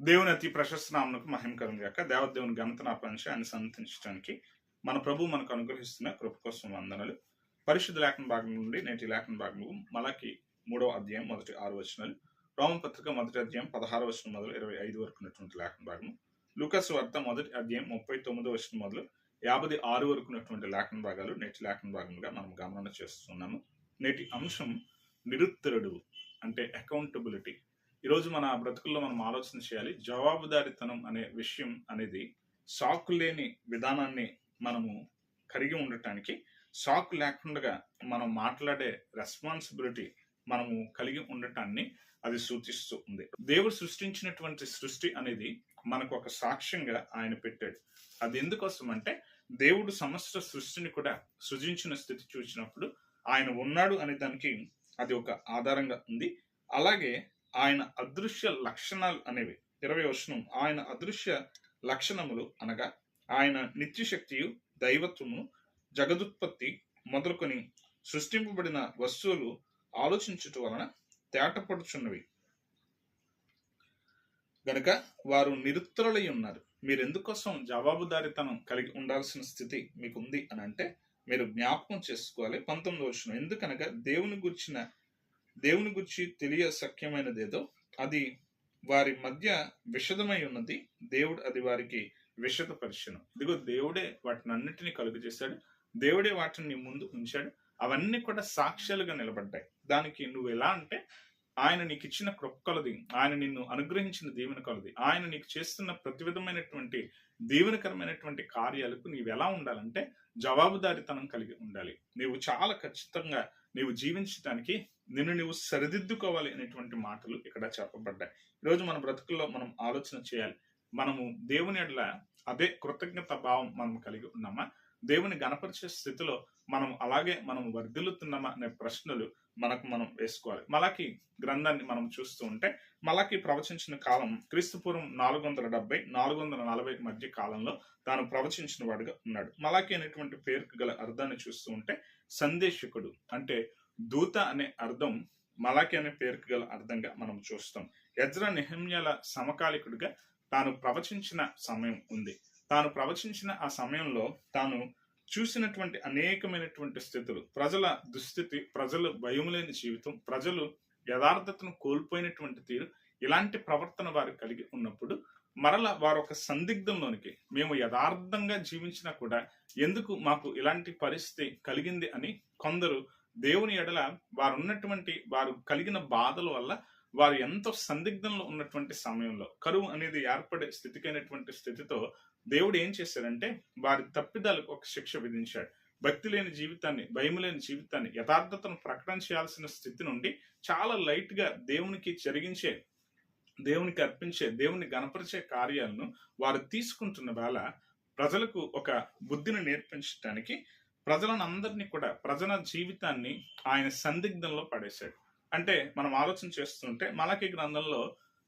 దేవుని అతి ప్రశస్త నామకు మహిమకరం గాక దేవదేవుని ఘనత నాపించి ఆయన సంతించడానికి మన ప్రభు మనకు అనుగ్రహిస్తున్న కృప కోసం వందనలు. పరిశుద్ధ లేఖన భాగం నుండి నేటి లేఖన భాగము మలకి మూడవ అధ్యాయం మొదటి ఆరు వచనాలు రోమపత్రిక మొదటి అధ్యాయం పదహారు వచనం మొదలు ఇరవై ఐదు వరకు ఉన్నటువంటి లేఖన భాగము లుకస్ వార్త మొదటి అధ్యాయం ముప్పై తొమ్మిదో వచనం మొదలు యాభై ఆరు వరకు ఉన్నటువంటి లేఖన భాగాలు నేటి లేఖన భాగంగా మనం గమనం చేస్తున్నాము. నేటి అంశం నిరుత్తరుడు అంటే అకౌంటబిలిటీ ఈరోజు మన బ్రతుకుల్లో మనం ఆలోచన చేయాలి జవాబుదారితనం అనే విషయం అనేది సాకు లేని విధానాన్ని మనము కలిగి ఉండటానికి సాకు లేకుండా మనం మాట్లాడే రెస్పాన్సిబిలిటీ మనము కలిగి ఉండటాన్ని అది సూచిస్తూ ఉంది. దేవుడు సృష్టించినటువంటి సృష్టి అనేది మనకు ఒక సాక్ష్యంగా ఆయన పెట్టాడు. అది ఎందుకోసం అంటే దేవుడు సమస్త సృష్టిని కూడా సృజించిన స్థితి చూసినప్పుడు ఆయన ఉన్నాడు అనే దానికి అది ఒక ఆధారంగా ఉంది. అలాగే ఆయన అదృశ్య లక్షణాలు అనేవి. ఇరవై వచనం. ఆయన అదృశ్య లక్షణములు అనగా ఆయన నిత్యశక్తియు దైవత్వము జగదుత్పత్తి మొదలుకొని సృష్టింపబడిన వస్తువులు ఆలోచించుట వలన తేటపడుచున్నవి. గనుక వారు నిరుత్తరులై ఉన్నారు మీరు ఎందుకోసం జవాబుదారితనం కలిగి ఉండాల్సిన స్థితి మీకు ఉంది అని అంటే మీరు జ్ఞాపకం చేసుకోవాలి. పంతొమ్మిది వచ్చిన ఎందుకనగా దేవుని గుర్చిన దేవుని గురించి తెలియ సఖ్యమైనదేదో అది వారి మధ్య విషదమై ఉన్నది. దేవుడు అది వారికి విషదపరిచను. ఇదిగో దేవుడే వాటిని అన్నిటినీ కలుగు చేశాడు దేవుడే వాటిని ముందు ఉంచాడు. అవన్నీ కూడా సాక్ష్యాలుగా నిలబడ్డాయి. దానికి నువ్వు ఎలా అంటే ఆయన నీకు ఇచ్చిన కృప కొలది ఆయన నిన్ను అనుగ్రహించిన దీవెన కొలది. ఆయన నీకు చేస్తున్న ప్రతి విధమైనటువంటి దీవెనకరమైనటువంటి కార్యాలకు నీవు ఎలా ఉండాలంటే జవాబుదారితనం కలిగి ఉండాలి. నీవు చాలా ఖచ్చితంగా నీవు జీవించడానికి నిన్ను నువ్వు సరిదిద్దుకోవాలి అనేటువంటి మాటలు ఇక్కడ చెప్పబడ్డాయి. ఈరోజు మన బ్రతుకుల్లో మనం ఆలోచన చేయాలి. మనము దేవుని ఎడల అదే కృతజ్ఞత భావం మనం కలిగి ఉన్నామా? దేవుని గణపరిచే స్థితిలో మనం అలాగే మనం వర్ధిల్లుతున్నామా అనే ప్రశ్నలు మనకు మనం వేసుకోవాలి. మలాకి గ్రంథాన్ని మనం చూస్తూ ఉంటే మలాకి ప్రవచించిన కాలం క్రీస్తుపూర్వం నాలుగు వందల డెబ్బై నాలుగు వందల నలభై మధ్య కాలంలో తాను ప్రవచించిన వాడుగా ఉన్నాడు. మలాకి అనేటువంటి పేరుకు గల అర్థాన్ని చూస్తూ ఉంటే సందేశకుడు అంటే దూత అనే అర్థం మలాకి అనే పేరుకు గల అర్థంగా మనం చూస్తాం. యజ్ర నిహమ్యాల సమకాలికుడిగా తాను ప్రవచించిన సమయం ఉంది. తాను ప్రవచించిన ఆ సమయంలో తాను చూసినటువంటి అనేకమైనటువంటి స్థితులు ప్రజల దుస్థితి ప్రజలు భయం లేని జీవితం ప్రజలు యథార్థతను కోల్పోయినటువంటి తీరు ఇలాంటి ప్రవర్తన వారు కలిగి ఉన్నప్పుడు మరల వారు ఒక సందిగ్ధంలోనికి మేము యథార్థంగా జీవించినా కూడా ఎందుకు మాకు ఇలాంటి పరిస్థితి కలిగింది అని కొందరు దేవుని ఎడల వారు ఉన్నటువంటి వారు కలిగిన బాధల వల్ల వారు ఎంతో సందిగ్ధంలో ఉన్నటువంటి సమయంలో కరువు అనేది ఏర్పడే స్థితికైనటువంటి స్థితితో దేవుడు ఏం చేశాడంటే వారి తప్పిదాలకు ఒక శిక్ష విధించాడు. భక్తి లేని జీవితాన్ని భయం లేని జీవితాన్ని యథార్థతను ప్రకటన చేయాల్సిన స్థితి నుండి చాలా లైట్గా దేవునికి జరిగించే దేవునికి అర్పించే దేవుని గణపరిచే కార్యాలను వారు తీసుకుంటున్న వేళ ప్రజలకు ఒక బుద్ధిని నేర్పించడానికి ప్రజలను అందరినీ కూడా ప్రజల జీవితాన్ని ఆయన సందిగ్ధంలో పడేశాడు. అంటే మనం ఆలోచన చేస్తుంటే మలకి గ్రంథంలో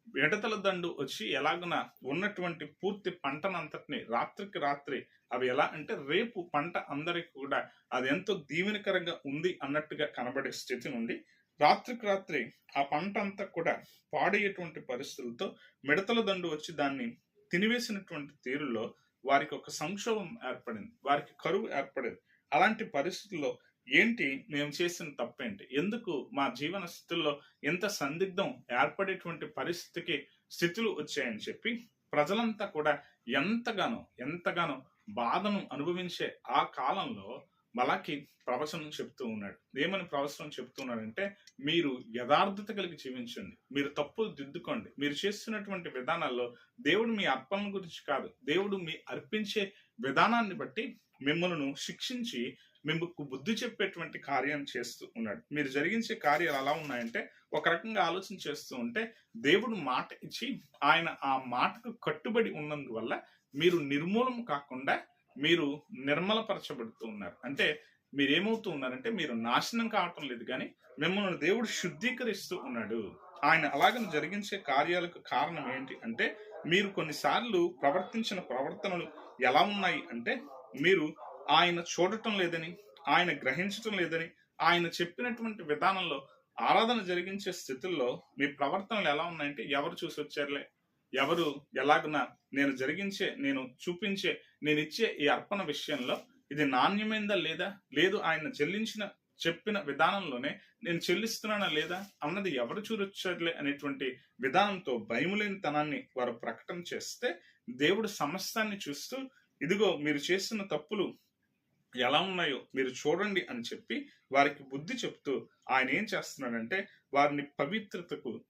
ఎడతల దండు వచ్చి ఎలాగున ఉన్నటువంటి పూర్తి పంటనంతటిని రాత్రికి రాత్రి అవి ఎలా అంటే రేపు పంట అందరికి కూడా అది ఎంతో దీవెనకరంగా ఉంది అన్నట్టుగా కనబడే స్థితి నుండి రాత్రికి రాత్రి ఆ పంట అంతా కూడా పాడయ్యేటువంటి పరిస్థితులతో మిడతల దండు వచ్చి దాన్ని తినివేసినటువంటి తీరులో వారికి ఒక సంక్షోభం ఏర్పడింది. వారికి కరువు ఏర్పడింది. అలాంటి పరిస్థితుల్లో ఏంటి మేము చేసిన తప్పేంటి? ఎందుకు మా జీవన స్థితుల్లో ఎంత సందిగ్ధం ఏర్పడేటువంటి పరిస్థితికి స్థితులు వచ్చాయని చెప్పి ప్రజలంతా కూడా ఎంతగానో ఎంతగానో బాధను అనుభవించే ఆ కాలంలో మలాకి ప్రవచనం చెప్తూ ఉన్నాడు. ఏమని ప్రవచనం చెప్తున్నాడంటే మీరు యథార్థత కలిగి జీవించండి. మీరు తప్పులు దిద్దుకోండి. మీరు చేస్తున్నటువంటి విధానాల్లో దేవుడు మీ అర్పణ గురించి కాదు. దేవుడు మీ అర్పించే విధానాన్ని బట్టి మిమ్మల్ని శిక్షించి మీకు బుద్ధి చెప్పేటువంటి కార్యం చేస్తూ ఉన్నాడు. మీరు జరిగించే కార్యాలు ఎలా ఉన్నాయంటే ఒక రకంగా ఆలోచన చేస్తూ ఉంటే దేవుడు మాట ఇచ్చి ఆయన ఆ మాటకు కట్టుబడి ఉన్నందువల్ల మీరు నిర్మూలం కాకుండా మీరు నిర్మలపరచబడుతూ ఉన్నారు. అంటే మీరు ఏమవుతూ ఉన్నారంటే మీరు నాశనం కావటం లేదు కానీ మిమ్మల్ని దేవుడు శుద్ధీకరిస్తూ ఉన్నాడు. ఆయన అలాగని జరిగించే కార్యాలకు కారణం ఏంటి అంటే మీరు కొన్నిసార్లు ప్రవర్తించిన ప్రవర్తనలు ఎలా ఉన్నాయి అంటే మీరు ఆయన చూడటం లేదని ఆయన గ్రహించటం లేదని ఆయన చెప్పినటువంటి విధానంలో ఆరాధన జరిగించే స్థితుల్లో మీ ప్రవర్తనలు ఎలా ఉన్నాయంటే ఎవరు చూసి వచ్చారులే? ఎవరు ఎలాగునా నేను జరిగించే నేను చూపించే నేను ఇచ్చే ఈ అర్పణ విషయంలో ఇది నాణ్యమైందా లేదా? లేదు ఆయన చెల్లించిన చెప్పిన విధానంలోనే నేను చెల్లిస్తున్నానా లేదా? అన్నది ఎవరు చూడొచ్చట్లే అనేటువంటి విధానంతో భయములేని తనాన్ని వారు ప్రకటన చేస్తే దేవుడు సమస్తాన్ని చూస్తూ ఇదిగో మీరు చేస్తున్న తప్పులు ఎలా ఉన్నాయో మీరు చూడండి అని చెప్పి వారికి బుద్ధి చెప్తూ ఆయన ఏం చేస్తున్నాడంటే వారిని పవిత్రతకు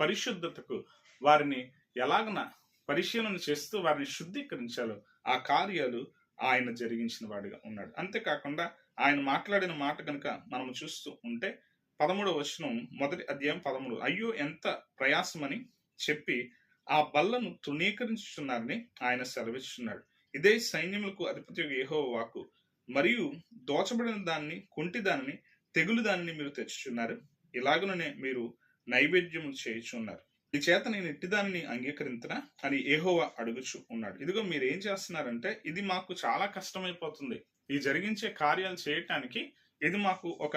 పరిశుద్ధతకు వారిని ఎలాగన పరిశీలన చేస్తూ వారిని శుద్ధీకరించాలో ఆ కార్యాలు ఆయన జరిగించిన వాడిగా ఉన్నాడు. అంతేకాకుండా ఆయన మాట్లాడిన మాట కనుక మనం చూస్తూ ఉంటే పదమూడవ వచనం మొదటి అధ్యాయం పదమూడు. అయ్యో ఎంత ప్రయాసమని చెప్పి ఆ బల్లను తృణీకరించుచున్నారని ఆయన సెలవిస్తున్నాడు. ఇదే సైన్యములకు అధిపతి ఏహో వాకు మరియు దోచబడిన దాన్ని కుంటి దాన్ని తెగులు దాన్ని మీరు తెచ్చుచున్నారు. ఇలాగనే మీరు నైవేద్యము చేయుచున్నారు. ఈ చేత నేను ఇట్టి దానిని అంగీకరించనా అని ఏహోవా అడుగుచు ఉన్నాడు. ఇదిగో మీరు ఏం చేస్తున్నారంటే ఇది మాకు చాలా కష్టమైపోతుంది. ఈ జరిగించే కార్యాలు చేయటానికి ఇది మాకు ఒక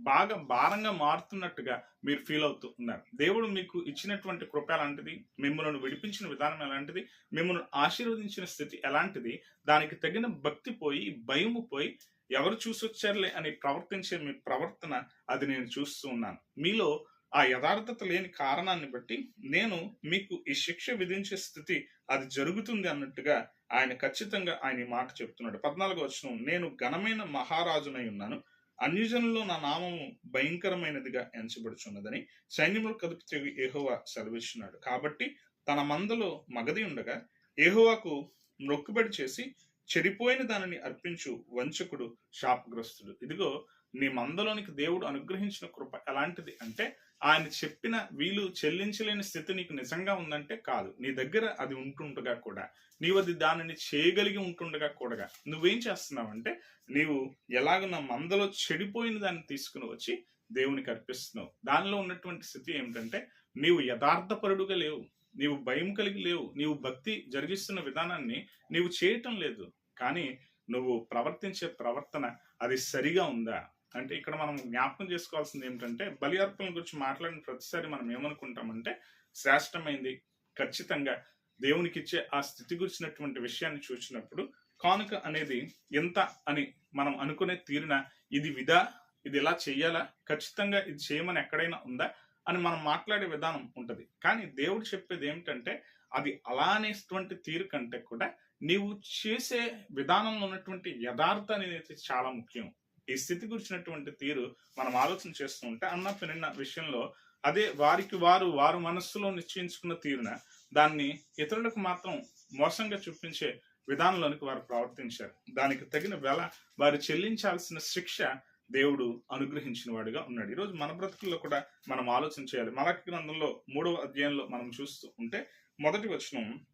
బాగా భారంగా మారుతున్నట్టుగా మీరు ఫీల్ అవుతూ ఉన్నారు దేవుడు మీకు ఇచ్చినటువంటి కృప ఎలాంటిది? మిమ్మల్ని విడిపించిన విధానం ఎలాంటిది? మిమ్మల్ని ఆశీర్వదించిన స్థితి ఎలాంటిది? దానికి తగిన భక్తి పోయి భయము పోయి ఎవరు చూసొచ్చారులే అని ప్రవర్తించే మీ ప్రవర్తన అది నేను చూస్తూ ఉన్నాను. మీలో ఆ యథార్థత లేని కారణాన్ని బట్టి నేను మీకు ఈ శిక్ష విధించే స్థితి అది జరుగుతుంది అన్నట్టుగా ఆయన ఖచ్చితంగా ఆయన మాట చెప్తున్నాడు. పద్నాలుగు వచ్చిన నేను ఘనమైన మహారాజునై ఉన్నాను. అన్యజనుల్లో నా నామము భయంకరమైనదిగా ఎంచబడుచున్నదని సైన్యములు కదుపు ఏహోవా సెలవిస్తున్నాడు కాబట్టి తన మందలో మగది ఉండగా ఏహోవాకు మొక్కుబడి చేసి చెడిపోయిన దానిని అర్పించు వంచకుడు శాపగ్రస్తుడు. ఇదిగో నీ మందలోనికి దేవుడు అనుగ్రహించిన కృప ఎలాంటిది అంటే ఆయన చెప్పిన వీలు చెల్లించలేని స్థితి నీకు నిజంగా ఉందంటే కాదు. నీ దగ్గర అది ఉంటుండగా కూడా నీవు అది దానిని చేయగలిగి ఉంటుండగా కూడా నువ్వేం చేస్తున్నావంటే నీవు ఎలాగ నా మందలో చెడిపోయిన దాన్ని తీసుకుని వచ్చి దేవునికి అర్పిస్తున్నావు. దానిలో ఉన్నటువంటి స్థితి ఏమిటంటే నీవు యథార్థపరుడుగా లేవు. నీవు భయం కలిగి లేవు. నీవు భక్తి జరిగిస్తున్న విధానాన్ని నీవు చేయటం లేదు. కానీ నువ్వు ప్రవర్తించే ప్రవర్తన అది సరిగా ఉందా? అంటే ఇక్కడ మనం జ్ఞాపకం చేసుకోవాల్సింది ఏమిటంటే బలి అర్పణ గురించి మాట్లాడిన ప్రతిసారి మనం ఏమనుకుంటామంటే శ్రేష్టమైంది ఖచ్చితంగా దేవునికి ఇచ్చే ఆ స్థితి గురించినటువంటి విషయాన్ని చూసినప్పుడు కానుక అనేది ఎంత అని మనం అనుకునే తీరిన ఇది విధా ఇది ఎలా చేయాలా ఖచ్చితంగా ఇది చేయమని ఎక్కడైనా ఉందా అని మనం మాట్లాడే విధానం ఉంటుంది. కానీ దేవుడు చెప్పేది ఏమిటంటే అది అలా అనేటువంటి తీరు కంటే కూడా నీవు చేసే విధానంలో ఉన్నటువంటి యథార్థం అనేది చాలా ముఖ్యం. ఈ స్థితి గురించినటువంటి తీరు మనం ఆలోచన చేస్తూ ఉంటే అన్న పెరిగిన విషయంలో అదే వారికి వారు వారు మనస్సులో నిశ్చయించుకున్న తీరున దాన్ని ఇతరులకు మాత్రం మోసంగా చూపించే విధానంలోనికి వారు ప్రవర్తించారు. దానికి తగిన వెల వారు చెల్లించాల్సిన శిక్ష దేవుడు అనుగ్రహించిన వాడిగా ఉన్నాడు. ఈరోజు మన బ్రతుకుల్లో కూడా మనం ఆలోచన చేయాలి. మలకి గ్రంథంలో మూడవ అధ్యాయంలో మనం చూస్తూ ఉంటే మొదటి వచనం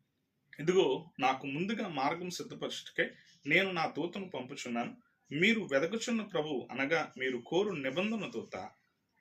ఇదిగో నాకు ముందుగా మార్గం సిద్ధపరచుటకే నేను నా దూతను పంపుచున్నాను. మీరు వెదకుచున్న ప్రభు అనగా మీరు కోరు నిబంధన దూత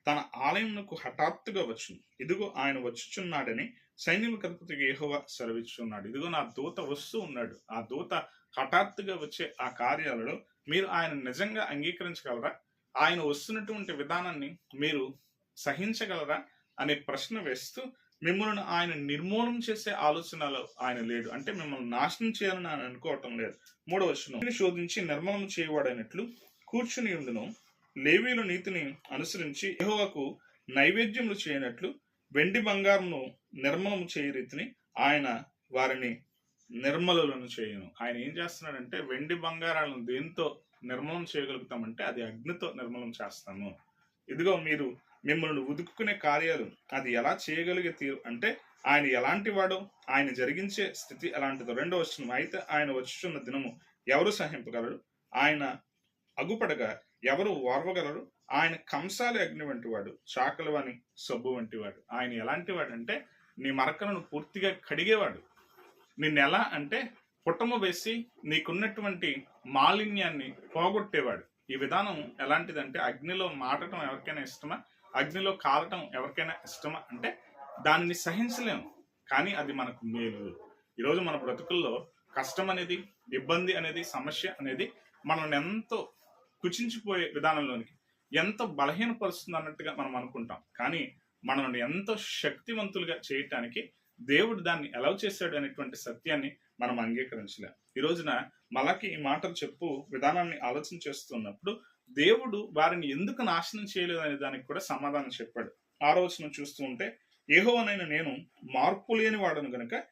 తన ఆలయంకు హఠాత్తుగా వచ్చును. ఇదిగో ఆయన వచ్చుచున్నాడని సైన్యములకు అధిపతి ఏహోవ సెలవిచ్చున్నాడు ఇదిగో నా దూత వస్తూ ఉన్నాడు. ఆ దూత హఠాత్తుగా వచ్చే ఆ కార్యాలలో మీరు ఆయన నిజంగా అంగీకరించగలరా? ఆయన వస్తున్నటువంటి విధానాన్ని మీరు సహించగలరా? అనే ప్రశ్న వేస్తూ మిమ్మల్ని ఆయన నిర్మూలన చేసే ఆలోచనలు ఆయన లేడు. అంటే మిమ్మల్ని నాశనం చేయాలని ఆయన అనుకోవటం లేదు. మూడవ వచనం. శోధించి నిర్మలం చేయవాడైనట్లు కూర్చుని ఉండును. లేవీలు నీతిని అనుసరించి యహోవకు నైవేద్యములు చేయనట్లు వెండి బంగారంను నిర్మలము చేయ రీతిని ఆయన వారిని నిర్మలులను చేయను. ఆయన ఏం చేస్తున్నాడంటే వెండి బంగారాలను దేంతో నిర్మలం చేయగలుగుతామంటే అది అగ్నితో నిర్మలం చేస్తాము. ఇదిగో మీరు మిమ్మల్ని ఉదుకునే కార్యాలు అది ఎలా చేయగలిగే తీరు అంటే ఆయన ఎలాంటి వాడో ఆయన జరిగించే స్థితి ఎలాంటిదో. రెండో వచ్చిన అయితే ఆయన వచ్చుచున్న దినము ఎవరు సహింపగలరు ఆయన అగుపడగా ఎవరు ఓర్వగలరు ఆయన కంసాలి అగ్ని వంటి వాడు చాకలి వాని సబ్బు వంటి వాడు. ఆయన ఎలాంటి వాడు అంటే నీ మరకలను పూర్తిగా కడిగేవాడు. నిన్ను ఎలా అంటే పుట్టము వేసి నీకున్నటువంటి మాలిన్యాన్ని పోగొట్టేవాడు. ఈ విధానం ఎలాంటిదంటే అగ్నిలో మాటటం ఎవరికైనా ఇష్టమా? అగ్నిలో కాలటం ఎవరికైనా ఇష్టమా? అంటే దానిని సహించలేము. కానీ అది మనకు మేలు. ఈరోజు మన బ్రతుకుల్లో కష్టం అనేది ఇబ్బంది అనేది సమస్య అనేది మనల్ని ఎంతో కుచించిపోయే విధానంలోనికి ఎంతో బలహీనపరుస్తుంది అన్నట్టుగా మనం అనుకుంటాం. కానీ మనల్ని ఎంతో శక్తివంతులుగా చేయటానికి దేవుడు దాన్ని ఎలా చేశాడు అనేటువంటి సత్యాన్ని మనం అంగీకరించలేం. ఈ రోజున మలకి ఈ మాటలు చెప్పు విధానాన్ని ఆలోచన చేస్తున్నప్పుడు దేవుడు వారిని ఎందుకు నాశనం చేయలేదు అనే దానికి కూడా సమాధానం చెప్పాడు. ఆ రోజున చూస్తూ ఉంటే ఏహోవనైన నేను మార్పు లేని వాడను గనుక